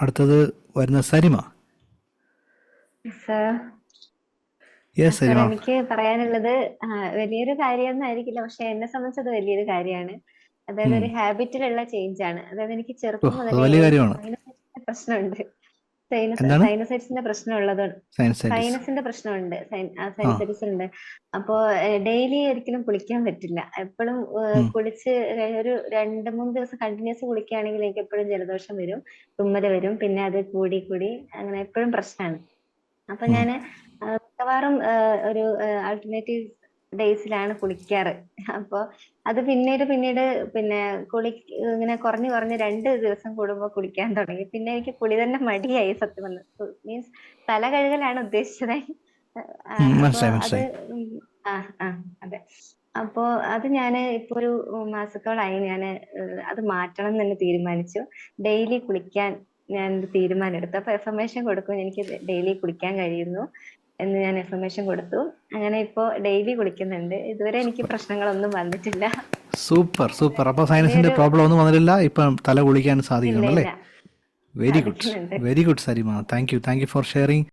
അടുത്തത് വരുന്ന സരിമ. യെസ് സരിമ. എനിക്ക് പറയാനുള്ളത് വലിയൊരു കാര്യമൊന്നും ആയിരിക്കില്ല പക്ഷെ എന്നെ സംബന്ധിച്ച് അത് വലിയൊരു കാര്യമാണ്. അതായത് ഒരു ഹാബിറ്റിലുള്ള ചേഞ്ച് ആണ്. അതായത് എനിക്ക് ചെറുപ്പം മുതലേ പ്രശ്നമുണ്ട്. സൈനസ് പ്രശ്നം ഉള്ളത് പ്രശ്നമുള്ളത്. സൈനസിന്റെ പ്രശ്നമുണ്ട്. സൈനസൈറ്റിസ് ഉണ്ട്. അപ്പോ ഡെയിലി ഒരിക്കലും കുളിക്കാൻ പറ്റില്ല. എപ്പോഴും കുളിച്ച് ഒരു രണ്ട് മൂന്ന് ദിവസം കണ്ടിന്യൂസ് കുളിക്കുകയാണെങ്കിൽ എനിക്ക് എപ്പോഴും ജലദോഷം വരും തുമ്മൽ വരും പിന്നെ അത് കൂടി കൂടി അങ്ങനെ എപ്പോഴും പ്രശ്നമാണ്. അപ്പൊ ഞാൻ ഞാൻ മിക്കവാറും ഒരു ആൾട്ടർനേറ്റീവ് ഡേയ്സിലാണ് കുളിക്കാറ്. അപ്പൊ അത് പിന്നീട് പിന്നീട് പിന്നെ കുളി ഇങ്ങനെ കുറഞ്ഞു കുറഞ്ഞ് രണ്ട് ദിവസം കൂടുമ്പോ കുളിക്കാൻ തുടങ്ങി. പിന്നെ എനിക്ക് കുളി തന്നെ മടിയായി സത്യം പറഞ്ഞു. മീൻസ് തല കഴുകലാണ് ഉദ്ദേശിച്ചത്. അത് ആ ആ അതെ. അപ്പോ അത് ഞാൻ ഇപ്പൊ ഒരു മാസത്തോളായി ഞാൻ അത് മാറ്റണം എന്ന് തന്നെ തീരുമാനിച്ചു. ഡെയിലി കുളിക്കാൻ ഞാൻ തീരുമാനം എടുത്തു അപ്പൊ എഫർമേഷൻ കൊടുക്കും എനിക്ക് ഡെയിലി കുളിക്കാൻ കഴിയുന്നു. എന്ന് ഞാൻ ഇൻഫർമേഷൻ കൊടുത്തു. അങ്ങനെ ഇപ്പോ ഡെയിലി കുളിക്കുന്നുണ്ട്. ഇതുവരെ എനിക്ക് പ്രശ്നങ്ങളൊന്നും വന്നിട്ടില്ല. സൂപ്പർ സൂപ്പർ അപ്പോൾ സയൻസിന്റെ പ്രോബ്ലം ഒന്നും വന്നിട്ടില്ല. ഇപ്പം തല കുളിക്കാൻ സാധിക്കുന്നുണ്ട് സാധിക്കുന്നുണ്ടല്ലേ very good very good Sarima. Thank you thank you for sharing